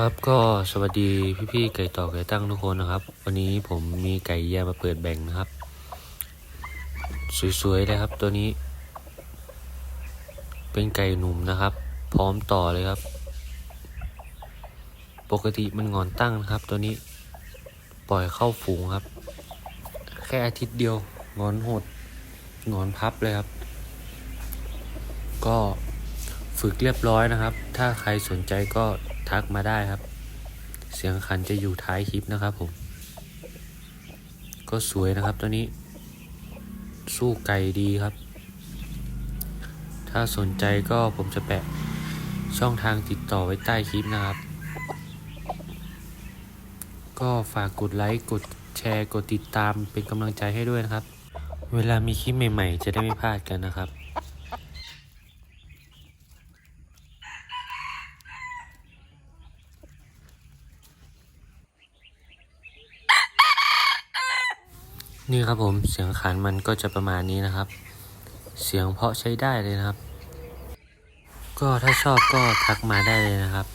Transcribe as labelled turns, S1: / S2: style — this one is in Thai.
S1: ครับก็สวัสดีพี่ๆไก่ต่อไก่ตั้งทุกคนนะครับ วันนี้ผมมีไก่แยกมาเปิดแบ่งนะครับ สวยๆเลยครับตัวนี้ เป็นไก่หนุ่มนะครับ พร้อมต่อเลยครับ ปกติมันงอนตั้งนะครับ ตัวนี้ปล่อยเข้าฝูงครับ แค่อาทิตย์เดียว งอนหด งอนพับเลยครับ ก็ฝึกเรียบร้อยนะครับ ถ้าใครสนใจก็ ทักมาได้ครับ เสียงขันจะอยู่ท้ายคลิปนะครับผม ก็สวยนะครับตัวนี้ สู้ไก่ดีครับ ถ้าสนใจก็ผมจะแปะช่องทางติดต่อไว้ใต้คลิปนะครับ ก็ฝากกดไลค์กดแชร์กดติดตามเป็นกำลังใจให้ด้วยนะครับ เวลามีคลิปใหม่ ๆ จะได้ไม่พลาดกันนะครับ นี่ครับผมเสียงขานมันก็จะประมาณนี้นะครับ เสียงเพาะใช้ได้เลยนะครับ ก็ถ้าชอบก็ทักมาได้เลยนะครับ